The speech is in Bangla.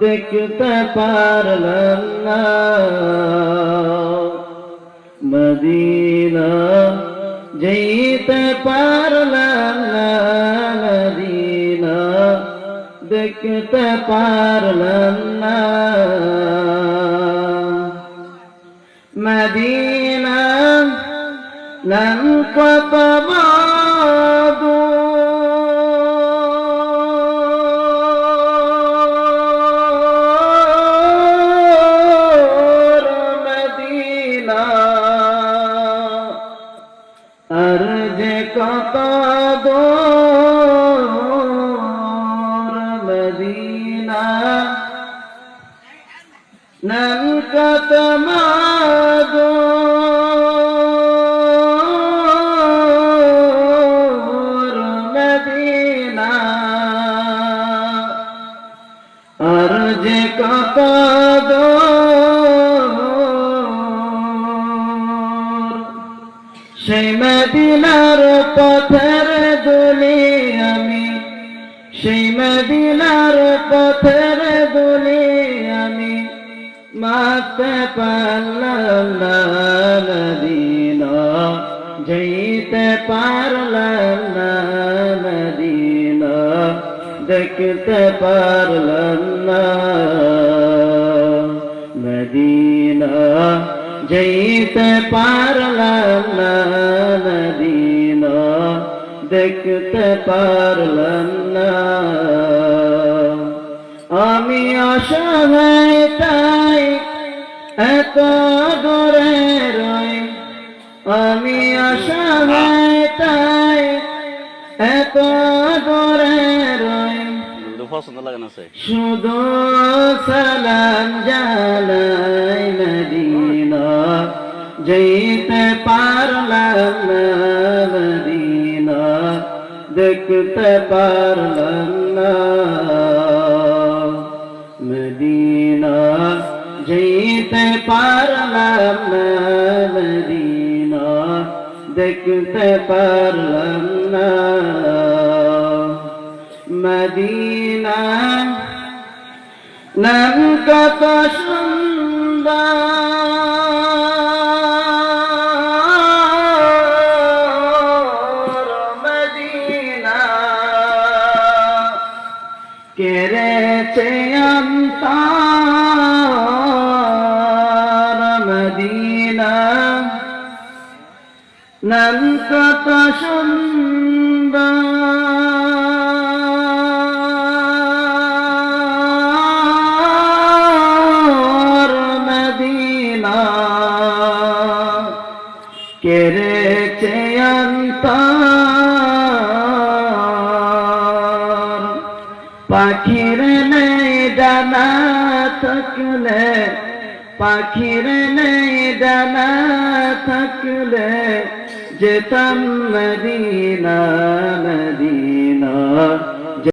দেখতে পারলাম না। মদিনা যেতে পারলাম না মদিনা দেখতে পারলাম না। মদিনা নাম দূর মদিনা। নাম কত মাদু। মদিনা। আর যে কত সেই মদিনার পথের দুলি আমি। সেই মদিনার পথের দুলি আমি। মাতে পারলাম না মদিনা যেতে পারলাম না মদিনা দেখতে পারলাম না। মদিনা যেতে পারলাম না মদিনা দেখতে পারলাম না। আমি অসহায় তাই এত দূরে রই। আমি অসহায় তাই এত দূরে রই। না শুধু সালাম জানাই মদিনা যেতে পারলাম না মদিনা, দেখতে পারলাম না। মদিনা যেতে পারলাম না মদিনা, দেখতে পারলাম না। মদিনা, নাম কত সুন্দর। অন্তর মদিনা। নাম কত সুন্দর মদিনা। কেড়েছে অন্তর পাখির নেই ডানা থাকলে পাখির নেই ডানা থাকলে যেতাম মদিনা মদিনা।